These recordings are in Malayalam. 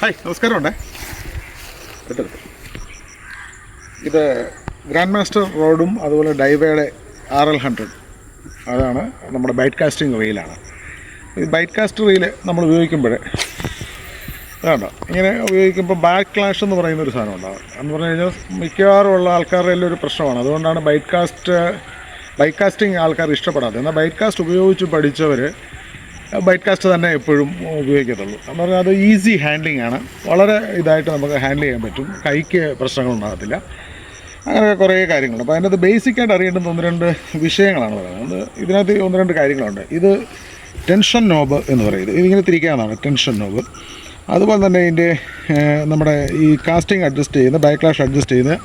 ഹായ് നമസ്കാരമുണ്ടേ. ഇത് ഗ്രാൻഡ് മാസ്റ്റർ റോഡും അതുപോലെ ഡൈവേയുടെ ആർ എൽ ഹൺഡ്രഡ്. അതാണ് നമ്മുടെ ബൈറ്റ് കാസ്റ്റിംഗ് റീലാണ് ഈ ബൈറ്റ് കാസ്റ്റ് റീൽ നമ്മൾ ഉപയോഗിക്കുമ്പോൾ വേണ്ട ഇങ്ങനെ ഉപയോഗിക്കുമ്പോൾ ബാക്ക് ക്ലാഷ് എന്ന് പറയുന്ന ഒരു സാധനം ഉണ്ടാകും എന്ന് പറഞ്ഞു കഴിഞ്ഞാൽ മിക്കവാറും ഉള്ള ആൾക്കാരുടെ എല്ലാം ഒരു പ്രശ്നമാണ്. അതുകൊണ്ടാണ് ബൈറ്റ് കാസ്റ്റ് ബൈക്ക് കാസ്റ്റിംഗ് ആൾക്കാർ ഇഷ്ടപ്പെടാത്തത്. എന്നാൽ ബൈക്ക് കാസ്റ്റ് ഉപയോഗിച്ച് പഠിച്ചവർ ബൈറ്റ് കാസ്റ്റ് തന്നെ എപ്പോഴും ഉപയോഗിക്കത്തുള്ളൂ. എന്ന് പറഞ്ഞാൽ അത് ഈസി ഹാൻഡ്ലിംഗ് ആണ്. വളരെ ഇതായിട്ട് നമുക്ക് ഹാൻഡിൽ ചെയ്യാൻ പറ്റും. കൈക്ക് പ്രശ്നങ്ങളുണ്ടാകത്തില്ല അങ്ങനെ കുറേ കാര്യങ്ങളുണ്ട്. അപ്പോൾ അതിനകത്ത് ബേസിക്കായിട്ട് അറിയേണ്ടുന്ന ഒന്ന് രണ്ട് വിഷയങ്ങളാണ് പറയുന്നത്. ഇതിനകത്ത് ഒന്ന് രണ്ട് കാര്യങ്ങളുണ്ട്. ഇത് ടെൻഷൻ നോബ് എന്ന് പറയുന്നത്. ഇതിങ്ങനെ തിരിക്കാവുന്നതാണ് ടെൻഷൻ നോബ് അതുപോലെ തന്നെ ഇതിന്റെ നമ്മുടെ ഈ കാസ്റ്റിംഗ് അഡ്ജസ്റ്റ് ചെയ്യുന്ന ബാക്ക്ലാഷ് അഡ്ജസ്റ്റ് ചെയ്യുന്ന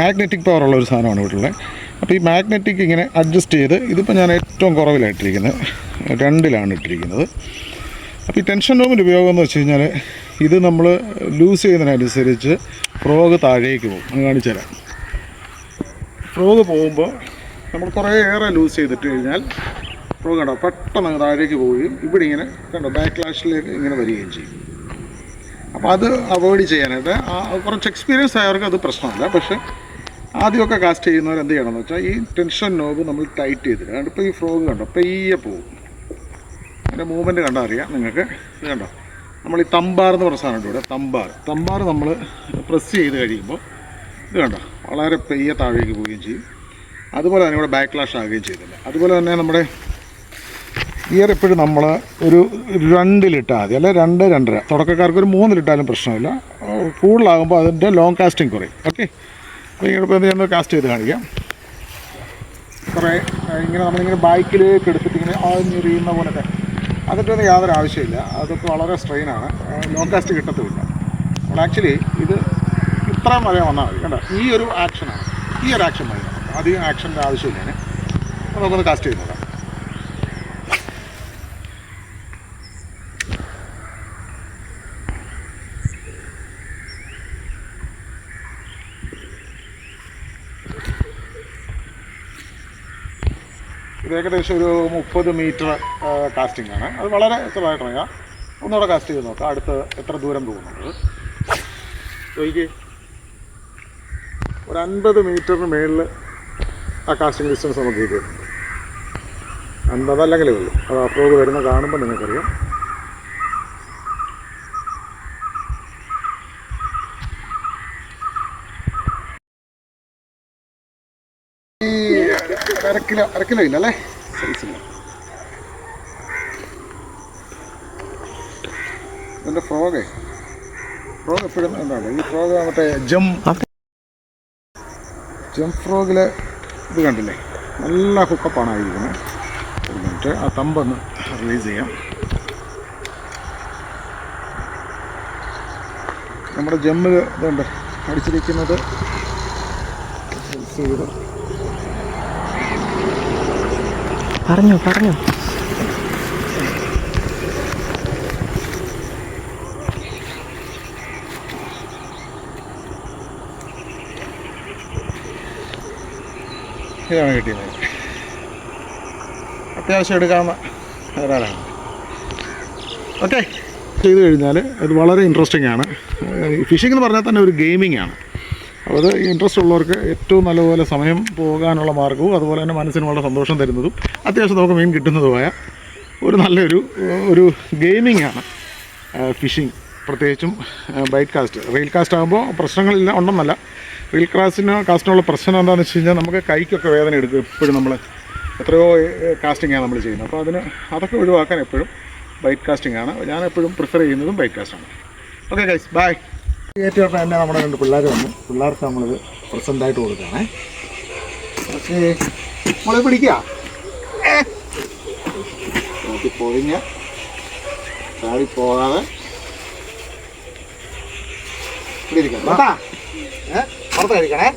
മാഗ്നറ്റിക് പവർ ഉള്ള ഒരു സാധനമാണ് വീട്ടിലുള്ളത് അപ്പോൾ ഈ മാഗ്നറ്റിക് ഇങ്ങനെ അഡ്ജസ്റ്റ് ചെയ്ത് ഇതിപ്പോൾ ഞാൻ ഏറ്റവും കുറവിലായിട്ടിരിക്കുന്നത്. രണ്ടിലാണ് ഇട്ടിരിക്കുന്നത്. അപ്പോൾ ഈ ടെൻഷൻ റൂമിന്റെ ഉപയോഗം എന്ന് വെച്ച് കഴിഞ്ഞാൽ ഇത് നമ്മൾ ലൂസ് ചെയ്യുന്നതിനനുസരിച്ച് ഫ്രോഗ് താഴേക്ക് പോകും. അങ്ങ് കാണിച്ചു തരാം. ഫ്രോഗ് പോകുമ്പോൾ നമ്മൾ കുറേ ഏറെ ലൂസ് ചെയ്തിട്ട് കഴിഞ്ഞാൽ ഫ്രോഗ് കണ്ടോ പെട്ടെന്ന് താഴേക്ക് പോവുകയും ഇവിടെ ഇങ്ങനെ കണ്ടോ ബാക്ക് ക്ലാഷിലേക്ക് ഇങ്ങനെ വരികയും ചെയ്യും. അപ്പോൾ അത് അവോയ്ഡ് ചെയ്യാനായിട്ട് കുറച്ച് എക്സ്പീരിയൻസ് ആയവർക്ക് അത് പ്രശ്നമല്ല. പക്ഷേ ആദ്യമൊക്കെ കാസ്റ്റ് ചെയ്യുന്നവർ എന്ത് ചെയ്യണമെന്ന് വെച്ചാൽ ഈ ടെൻഷൻ നോബ് നമ്മൾ ടൈറ്റ് ചെയ്തിട്ട് അതുകൊണ്ട് ഇപ്പോൾ ഈ ഫ്രോഗ് കണ്ടോ? പെയ്യെ പോകും. അതിന്റെ മൂവ്മെന്റ് കണ്ടാൽ അറിയാം നിങ്ങൾക്ക്. ഇത് കണ്ടോ? നമ്മൾ ഈ തമ്പാർ എന്ന് പറഞ്ഞ സാധനം ഇവിടെ. തമ്പാർ. തമ്പാർ നമ്മൾ പ്രസ് ചെയ്ത് കഴിയുമ്പോൾ ഇത് കണ്ടോ? വളരെ പെയ്യെ താഴേക്ക് പോവുകയും ചെയ്യും. അതുപോലെ തന്നെ ഇവിടെ ബാക്ക്ലാഷ് ആകുകയും ചെയ്തില്ല അതുപോലെ തന്നെ നമ്മുടെ ഇയർ എപ്പോഴും നമ്മൾ ഒരു രണ്ടിലിട്ടാൽ മതി. അല്ലെ? രണ്ട് രണ്ടര. തുടക്കക്കാർക്ക് ഒരു മൂന്നിലിട്ടാലും പ്രശ്നമില്ല. കൂടുതലാകുമ്പോൾ അതിന്റെ ലോങ് കാസ്റ്റിംഗ് കുറയും. ഓക്കെ ഇപ്പോൾ ഞാൻ കാസ്റ്റ് ചെയ്ത് കാണിക്കാം. കുറേ ഇങ്ങനെ നമ്മളിങ്ങനെ ബൈക്കിലേക്ക് എടുത്തിട്ട് ഇങ്ങനെ ആഞ്ഞെറിയുന്ന പോലൊക്കെ. ഒന്നും യാതൊരു ആവശ്യമില്ല. അതൊക്കെ വളരെ സ്ട്രെയിനാണ് ലോ കാസ്റ്റ് കിട്ടത്തുമില്ല. അപ്പോൾ ആക്ച്വലി ഇത് ഇത്രയും വരെ വന്നാൽ മതി. കണ്ടോ? ഈ ഒരു ആക്ഷനാണ് ഈ ഒരു ആക്ഷൻ മതി അധികം ആക്ഷന്റെ ആവശ്യമില്ല നമുക്കൊന്ന് കാസ്റ്റ് ചെയ്ത് നോക്കാം ഇത് ഏകദേശം ഒരു മുപ്പത് മീറ്റർ കാസ്റ്റിംഗ് ആണ്. അത് വളരെ ചെറുതായിട്ടാണ് ഞാൻ ഒന്നുകൂടെ കാസ്റ്റ് ചെയ്ത് നോക്കാം. അടുത്ത് എത്ര ദൂരം തോന്നുന്നത് ചോദിക്കേ ഒരു അൻപത് മീറ്ററിന് മേളിൽ ആ കാസ്റ്റിംഗ് ഡിസ്റ്റൻസ് നമുക്ക് കിട്ടിയിട്ടുണ്ട്. അൻപതല്ലെങ്കിലേ ഉള്ളൂ. അത് അപ്പോൾ വരുന്ന കാണുമ്പോൾ നിങ്ങൾക്കറിയാം ഈ അര കിലോ അര കിലോ ഇല്ല? സൈസില്ല ഫ്രോഗേ ഫ്രോഗ് എപ്പോഴും എന്താണ്? ഈ ഫ്രോഗ് മറ്റേ ജം ജം ഫ്രോഗിൽ ഇത് കണ്ടില്ലേ? നല്ല ഹുക്കപ്പാണ് ആയിരിക്കുന്നത് ഒരു മിനിറ്റ് ആ തമ്പൊന്ന് റിലീസ് ചെയ്യാം. നമ്മുടെ ജമ്മിൽ ഇതുണ്ട്. അടിച്ചിരിക്കുന്നത് ചെയ്ത് പറഞ്ഞോ പറഞ്ഞോ. ഇതാണ് കിട്ടിയത്. അത്യാവശ്യം എടുക്കാവുന്ന ഒരാളാണ്. ഓക്കെ ചെയ്തു കഴിഞ്ഞാൽ അത് വളരെ ഇൻട്രസ്റ്റിംഗ് ആണ്. ഫിഷിംഗ് എന്ന് പറഞ്ഞാൽ തന്നെ ഒരു ഗെയിമിംഗ് ആണ്. അത് ഇൻട്രസ്റ്റ് ഉള്ളവർക്ക് ഏറ്റവും നല്ലപോലെ സമയം പോകാനുള്ള മാർഗവും അതുപോലെ തന്നെ മനസ്സിന് വളരെ സന്തോഷം തരുന്നതും അത്യാവശ്യം നമുക്ക് മീൻ കിട്ടുന്നതുമായ ഒരു നല്ലൊരു ഒരു ഗെയിമിംഗ് ആണ്. ഫിഷിംഗ് പ്രത്യേകിച്ചും ബൈറ്റ് കാസ്റ്റ് റെയിൽ കാസ്റ്റ് ആകുമ്പോൾ പ്രശ്നങ്ങളില്ല ഉണ്ടെന്നല്ല. റെയിൽ കാസ്റ്റിന് കാസ്റ്റിനുള്ള പ്രശ്നം എന്താണെന്ന് വെച്ച് കഴിഞ്ഞാൽ നമുക്ക് കൈക്കൊക്കെ വേദന എടുക്കും എപ്പോഴും നമ്മൾ എത്രയോ കാസ്റ്റിങ്ങാണ് നമ്മൾ ചെയ്യുന്നത്. അപ്പോൾ അതിന് അതൊക്കെ ഒഴിവാക്കാൻ എപ്പോഴും ബൈറ്റ് കാസ്റ്റിംഗ് ആണ്. ഞാൻ എപ്പോഴും പ്രിഫർ ചെയ്യുന്നതും ബൈറ്റ് കാസ്റ്റാണ് ഓക്കെ ഗൈസ് ബൈ ഏറ്റവും തന്നെ നമ്മുടെ രണ്ട് പിള്ളേർ വന്നു. പിള്ളേർക്ക് നമ്മളിത് പ്രസന്റായിട്ട് കൊടുക്കുകയാണേ ഓക്കെ നമ്മളെ പിടിക്കുക നോക്കി പൊഴിഞ്ഞ് ചാടി പോകാതെ. ഇവിടെ ഇരിക്കണം ഏഹ് പുറത്ത് കഴിക്കണേ